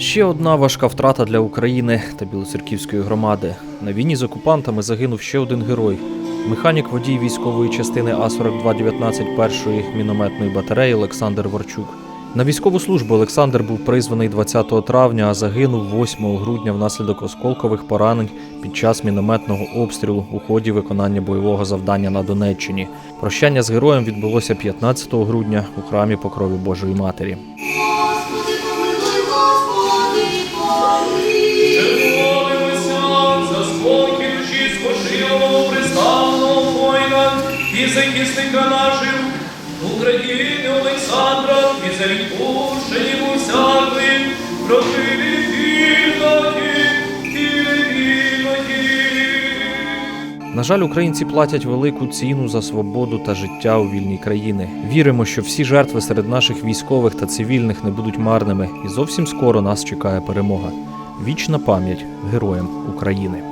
Ще одна важка втрата для України та Білоцерківської громади. На війні з окупантами загинув ще один герой. Механік водій військової частини А-4219 першої мінометної батареї Олександр Варчук. На військову службу Олександр був призваний 20 травня, а загинув 8 грудня внаслідок осколкових поранень під час мінометного обстрілу у ході виконання бойового завдання на Донеччині. Прощання з героєм відбулося 15 грудня у храмі Покрові Божої Матері. І захисника наших України Олександра і за відпущені всякої провини вільної. На жаль, українці платять велику ціну за свободу та життя у вільній країни. Віримо, що всі жертви серед наших військових та цивільних не будуть марними, і зовсім скоро нас чекає перемога. Вічна пам'ять героям України.